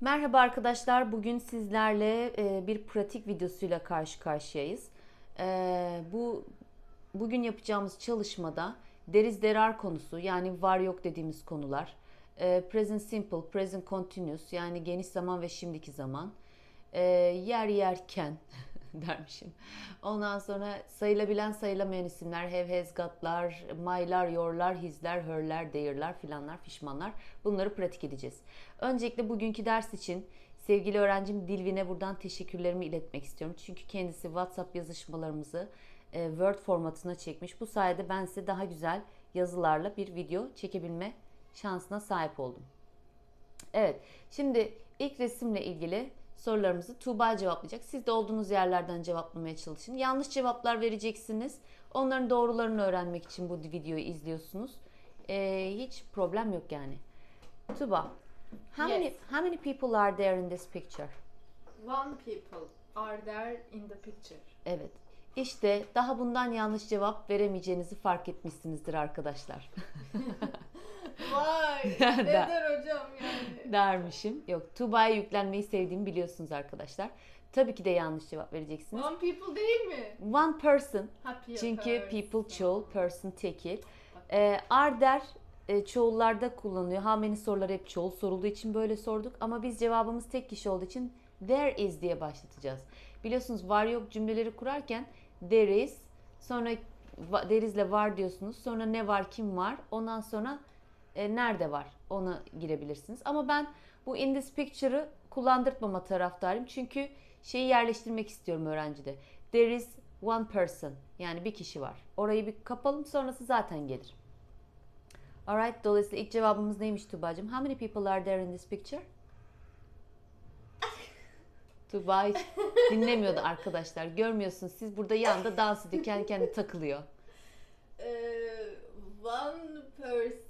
Merhaba arkadaşlar. Bugün sizlerle e, bir pratik videosuyla karşı karşıyayız. E, bu bugün yapacağımız çalışmada deriz derar konusu yani var yok dediğimiz konular, e, present simple, present continuous yani geniş zaman ve şimdiki zaman, yer yerken dermişim. Ondan sonra sayılabilen sayılamayan isimler, got'lar, my'lar, your'lar, his'ler, her'ler, they'r'lar filanlar, fişmanlar bunları pratik edeceğiz. Öncelikle bugünkü ders için sevgili öğrencim Dilvin'e buradan teşekkürlerimi iletmek istiyorum. Çünkü kendisi WhatsApp yazışmalarımızı e, Word formatına çekmiş. Bu sayede ben size daha güzel yazılarla bir video çekebilme şansına sahip oldum. Evet, şimdi ilk resimle ilgili sorularımızı Tuğba cevaplayacak. Siz de olduğunuz yerlerden cevaplamaya çalışın. Yanlış cevaplar vereceksiniz. Onların doğrularını öğrenmek için bu videoyu izliyorsunuz. Ee, hiç problem yok yani. Tuğba, how many Yes. how many people are there in this picture? One people are there in the picture. Evet. İşte daha bundan yanlış cevap veremeyeceğinizi fark etmişsinizdir arkadaşlar. Vay neden hocam yani? Dermişim. Yok, Tuğba'ya yüklenmeyi sevdiğimi biliyorsunuz arkadaşlar. Tabii ki de yanlış cevap vereceksiniz. One people değil mi? One person Happy Çünkü people çoğul, person tekil. Ee, are der e, çoğullarda kullanılıyor. How many sorular hep çoğul sorulduğu için böyle sorduk. Ama biz cevabımız tek kişi olduğu için there is diye başlatacağız. Biliyorsunuz var yok cümleleri kurarken there is sonra there is ile var diyorsunuz. Sonra ne var kim var. Ondan sonra e, nerede var ona girebilirsiniz. Ama ben bu in this picture'ı kullandırtmama taraftarıyım. Çünkü şeyi yerleştirmek istiyorum öğrencide. There is one person. Yani bir kişi var. Orayı bir kapalım sonrası zaten gelir. Alright. Dolayısıyla ilk cevabımız neymiş Tuba'cığım? How many people are there in this picture? Tuba hiç dinlemiyordu arkadaşlar. Görmüyorsunuz. Siz burada yanında dans ediyor. Kendi kendine takılıyor. Ee, one person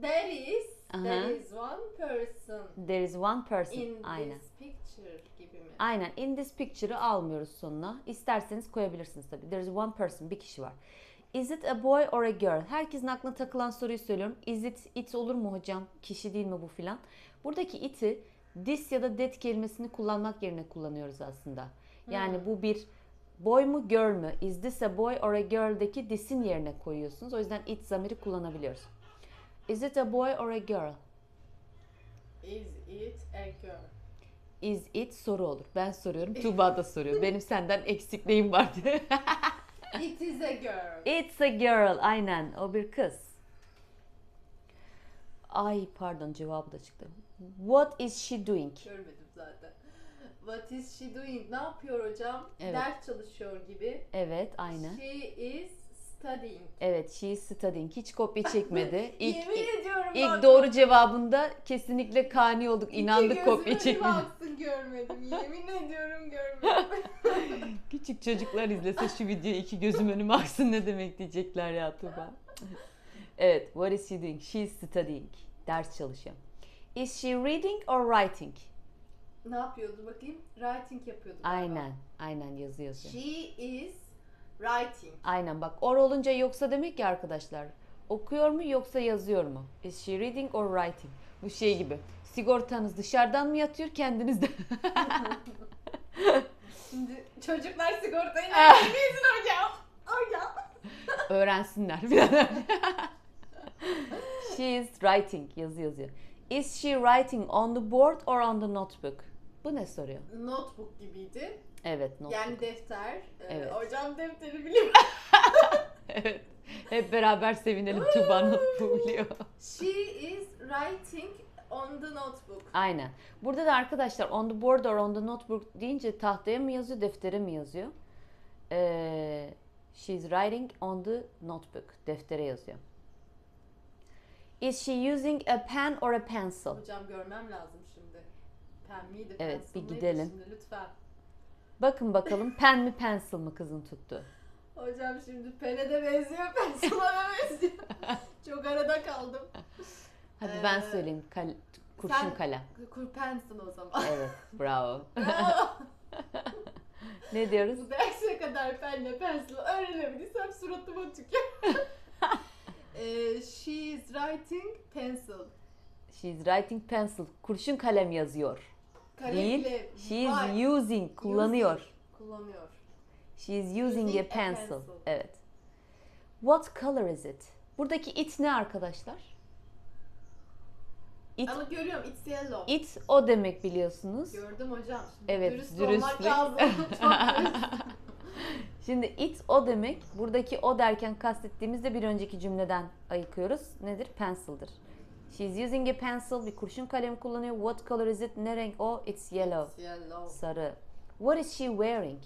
there is Aha. there is one person There is one person. in Aynen. this picture gibi mi? Aynen. In this picture'ı almıyoruz sonuna. İsterseniz koyabilirsiniz tabii. There is one person. Bir kişi var. Is it a boy or a girl? Herkesin aklına takılan soruyu söylüyorum. Is it it olur mu hocam? Kişi değil mi bu filan? Buradaki it'i this ya da that kelimesini kullanmak yerine kullanıyoruz aslında. Yani bu bir boy mu girl mü? Is this a boy or a girl'deki this'in yerine koyuyorsunuz. O yüzden it zamiri kullanabiliyoruz. Is it a boy or a girl? Is it a girl? Is it soru olur. Ben soruyorum. Tuğba da soruyor. Benim senden eksikliğim var diye. It is a girl. It's a girl. Aynen. O bir kız. Ay pardon cevabı da çıktı. What is she doing? Görmedim zaten. What is she doing? Ne yapıyor hocam? Evet. Ders çalışıyor gibi. Evet aynen. She is studying. Evet she is studying. Hiç kopya çekmedi. İlk, Yemin ediyorum ilk bak, doğru cevabında kesinlikle kani olduk. İnandık İki kopya çekmedi. baksın görmedim. Yemin ediyorum görmedim. Küçük çocuklar izlese şu videoyu iki gözüm önüme aksın ne demek diyecekler ya Tuğba. Evet, what is she doing? She is studying. Ders çalışıyor. Is she reading or writing? ne yapıyordu bakayım? Writing yapıyordu. Aynen, aynen yazı yazıyor. She is writing. Aynen bak or olunca yoksa demek ki arkadaşlar. Okuyor mu yoksa yazıyor mu? Is she reading or writing? Bu şey gibi. Sigortanız dışarıdan mı yatıyor kendinizde? Şimdi çocuklar sigortayı nereden bilsin hocam? Hocam. Öğrensinler biraz. She is writing. Yazı yazıyor. Is she writing on the board or on the notebook? Bu ne soruyor? Notebook gibiydi. Evet notebook. Yani defter. Ee, Evet. Hocam defteri biliyor. Evet. Hep beraber sevinelim Tuba notebook biliyor. She is writing on the notebook. Aynen. Burada da arkadaşlar on the board or on the notebook deyince tahtaya mı yazıyor, deftere mi yazıyor? Ee, she's writing on the notebook. Deftere yazıyor. Is she using a pen or a pencil? Hocam görmem lazım şimdi. Pen miydi? Evet, pencil bir gidelim. Şimdi lütfen. Bakın bakalım pen mi pencil mi kızın tuttu? Hocam şimdi pene de benziyor, pencil'a da benziyor. Çok arada kaldım. Hadi ben Ee, söyleyeyim. Kal- kurşun sen- kalem. Kur pencil o zaman. Evet, bravo. ne diyoruz? Bu derse kadar penle pencil öğrenebilirsem suratıma tükür. Ee, she is writing pencil. She's writing pencil. Kurşun kalem yazıyor. Değil. She is using. Kullanıyor. using, Kullanıyor. She is using, Using a a pencil. pencil. Evet. What color is it? Buradaki it ne arkadaşlar? It, Ama görüyorum it's yellow. it o demek biliyorsunuz. Gördüm hocam. Şimdi Evet, dürüst dürüstlük. olmak lazım. Dürüst. Şimdi it o demek. Buradaki o derken kastettiğimizde bir önceki cümleden ayıkıyoruz. Nedir? Pencil'dır. She's using a pencil. Bir kurşun kalem kullanıyor. What color is it? Ne renk o? It's yellow. It's yellow. Sarı. What is she wearing?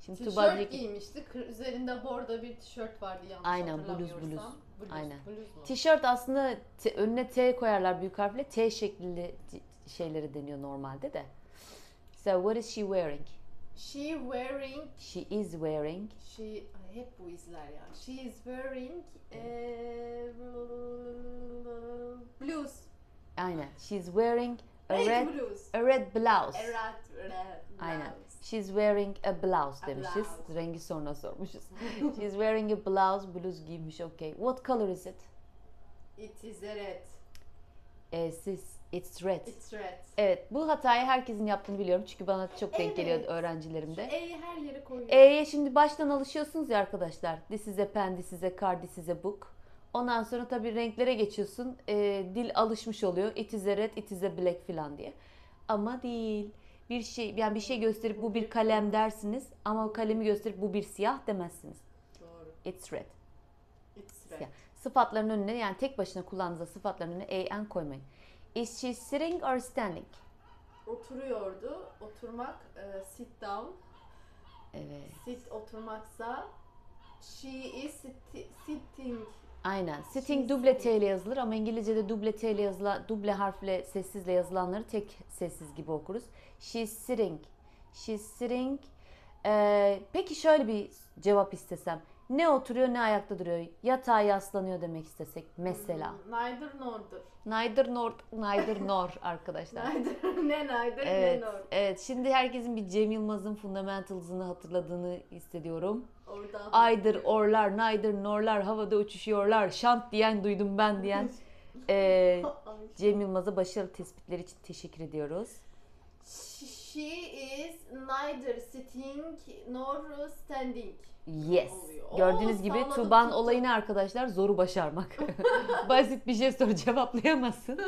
Şimdi Tuba Tişört diyor ki giymişti. Kır- Üzerinde bordo bir tişört vardı yanlış Aynen, bluz, hatırlamıyorsam. Bluz, Aynen. Bluz mu? Tişört aslında t- önüne T koyarlar büyük harfle. T şeklili t- şeyleri deniyor normalde de. So what is she wearing? She wearing She is wearing. She Ay, hep bu izler ya. She is wearing eee. Aynen. She's wearing a Red, red blues. a red blouse. A red, red Aynen. blouse. She's wearing a blouse A demişiz. blouse. Rengi sonra sormuşuz. She's wearing a blouse. Bluz giymiş. Okay. What color is it? It is a red. Eh, siz, it's red. It's red. Evet. Bu hatayı herkesin yaptığını biliyorum. Çünkü bana çok denk Evet. geliyor öğrencilerimde. E'yi her yere koyuyor. E'ye şimdi baştan alışıyorsunuz ya arkadaşlar. This is a pen, this is a car, this is a book. Ondan sonra tabii renklere geçiyorsun. Ee, dil alışmış oluyor. It is a red, it is a black falan diye. Ama değil. Bir şey yani bir şey gösterip bu bir kalem dersiniz ama o kalemi gösterip bu bir siyah demezsiniz. Doğru. It's red. It's red. Siyah. Sıfatların önüne yani tek başına kullandığınız sıfatların önüne an koymayın. Is she sitting or standing? Oturuyordu. Oturmak e, sit down. Evet. Sit oturmaksa she is sit- sitting. Aynen. Sitting She's duble sitting. T ile yazılır ama İngilizce'de duble T ile yazılan, duble harfle sessizle yazılanları tek sessiz gibi okuruz. She's sitting. She's sitting. Ee, peki şöyle bir cevap istesem. Ne oturuyor ne ayakta duruyor. Yatağa yaslanıyor demek istesek mesela. Hmm, Neither nor'dur. Neither nor, neither nor arkadaşlar. Neither ne neither Evet, ne nor. evet. Şimdi herkesin bir Cem Yılmaz'ın Fundamentals'ını hatırladığını hissediyorum. Oradan. Aydır, orlar, neither, norlar havada uçuşuyorlar. Şant diyen duydum ben diyen. Ee. Cem Yılmaz'a başarılı tespitleri için teşekkür ediyoruz. She is neither sitting nor standing. Yes. Oluyor. Gördüğünüz Oo, gibi Tuban tuttum. olayı ne arkadaşlar? Zoru başarmak. Basit bir şey soru cevaplayamazsın.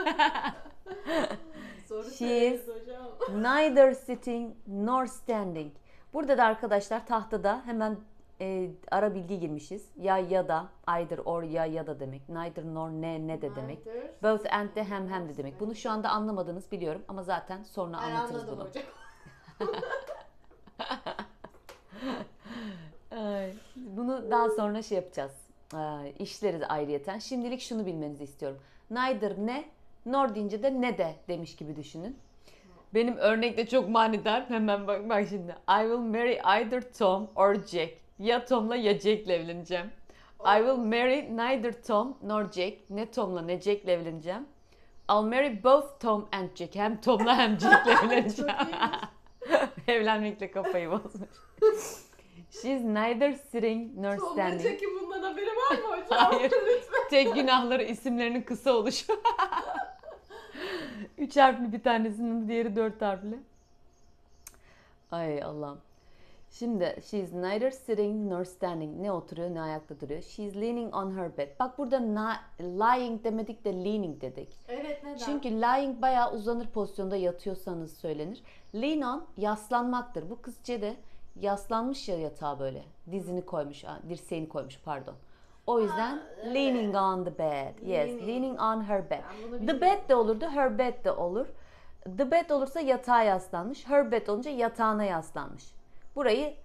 Soru She hocam. Neither sitting nor standing. Burada da arkadaşlar tahtada hemen e, ara bilgi girmişiz. Ya ya da, either or ya ya da demek. Neither nor ne ne de demek. Neither Both and de hem hem de demek. Bunu şu anda anlamadınız biliyorum ama zaten sonra Ben anlatırız bunu. hocam. Bunu daha sonra şey yapacağız. Ay, İşleriz ayrıyeten. Şimdilik şunu bilmenizi istiyorum. Neither ne, nor deyince de ne de demiş gibi düşünün. Benim örnekte çok manidar. Hemen bak, bak şimdi. I will marry either Tom or Jack. Ya Tom'la ya Jack'le evleneceğim. I will marry neither Tom nor Jack. Ne Tom'la ne Jack'le evleneceğim. I'll marry both Tom and Jack. Hem Tom'la hem Jack'le evleneceğim. Evlenmekle kafayı bozmuş. She's neither sitting nor Tom standing. Jack'in bundan haberi var mı hocam? Hayır. Lütfen. Tek günahları isimlerinin kısa oluşu. Üç harfli bir tanesinin diğeri dört harfli. Ay Allah'ım. Şimdi she's neither sitting nor standing. Ne oturuyor ne ayakta duruyor. She's leaning on her bed. Bak burada na- lying demedik de leaning dedik. Evet neden? Çünkü lying bayağı uzanır pozisyonda yatıyorsanız söylenir. Lean on yaslanmaktır. Bu kızcı de yaslanmış ya yatağa böyle. Dizini koymuş, dirseğini koymuş pardon. O yüzden Ha, evet. leaning on the bed. Yes, Leaning. leaning on her bed. The bed de olurdu, her bed de olur. The bed olursa yatağa yaslanmış. Her bed olunca yatağına yaslanmış. Burayı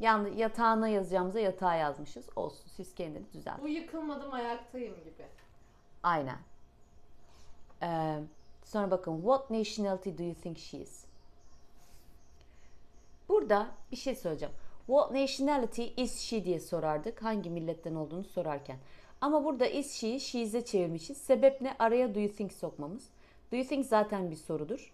yani yatağına yazacağımıza yatağa yazmışız. Olsun. Siz kendiniz düzeltin. Bu yıkılmadım ayaktayım gibi. Aynen. Ee, sonra bakın what nationality do you think she is? Burada bir şey söyleyeceğim. What nationality is she diye sorardık. Hangi milletten olduğunu sorarken. Ama burada is she, she's'e çevirmişiz. Sebep ne? Araya do you think sokmamız. Do you think zaten bir sorudur.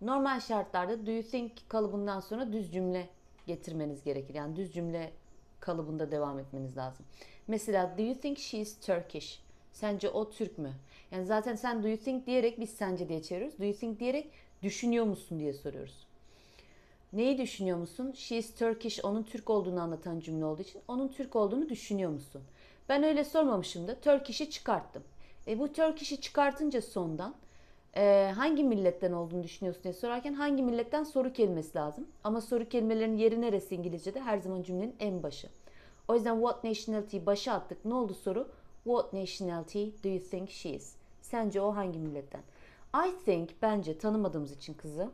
Normal şartlarda do you think kalıbından sonra düz cümle getirmeniz gerekir. Yani düz cümle kalıbında devam etmeniz lazım. Mesela do you think she is Turkish? Sence o Türk mü? Yani zaten sen do you think diyerek biz sence diye çeviriyoruz. Do you think diyerek düşünüyor musun diye soruyoruz. Neyi düşünüyor musun? She is Turkish. Onun Türk olduğunu anlatan cümle olduğu için onun Türk olduğunu düşünüyor musun? Ben öyle sormamışım da Turkish'i çıkarttım. E bu Turkish'i çıkartınca sondan e, hangi milletten olduğunu düşünüyorsun diye sorarken hangi milletten soru kelimesi lazım. Ama soru kelimelerinin yeri neresi İngilizce'de? Her zaman cümlenin en başı. O yüzden what nationality başa attık. Ne oldu soru? What nationality do you think she is? Sence o hangi milletten? I think bence tanımadığımız için kızı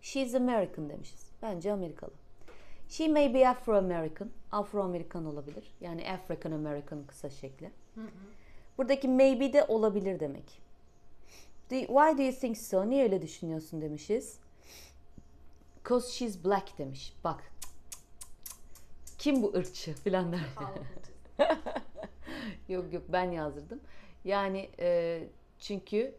she is American demişiz. Bence Amerikalı. She may be Afro-American. Afro-Amerikan olabilir. Yani African American kısa şekli. Buradaki maybe de olabilir demek. Do, why do you think so? Niye öyle düşünüyorsun demişiz. Cause she's black demiş. Bak. Kim bu ırkçı filan der. yok yok ben yazdırdım. Yani e, çünkü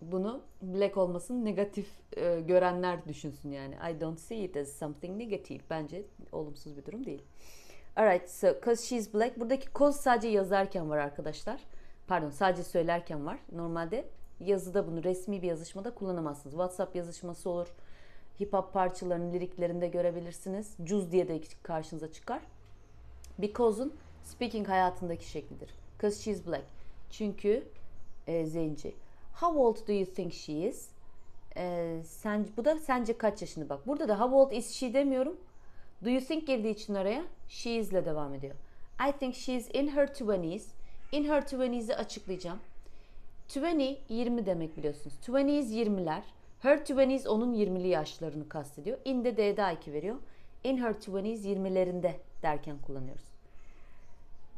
bunu black olmasını negatif e, görenler düşünsün yani. I don't see it as something negative. Bence olumsuz bir durum değil. Alright, so cause she's black. Buradaki cause sadece yazarken var arkadaşlar. Pardon, sadece söylerken var. Normalde yazıda bunu resmi bir yazışmada kullanamazsınız. WhatsApp yazışması olur. Hip hop parçalarının liriklerinde görebilirsiniz. Cuz diye de karşınıza çıkar. Because'un speaking hayatındaki şeklidir. Cause she's black. Çünkü e, zenci. How old do you think she is? E, sen, bu da sence kaç yaşında bak. Burada da how old is she demiyorum. Do you think girdiği için araya she is ile devam ediyor. I think she is in her 20s. In her 20s'i açıklayacağım. 20 20 demek biliyorsunuz. 20s 20'ler. Her 20s onun 20'li yaşlarını kastediyor. In de D'de 2 veriyor. In her 20s 20'lerinde derken kullanıyoruz.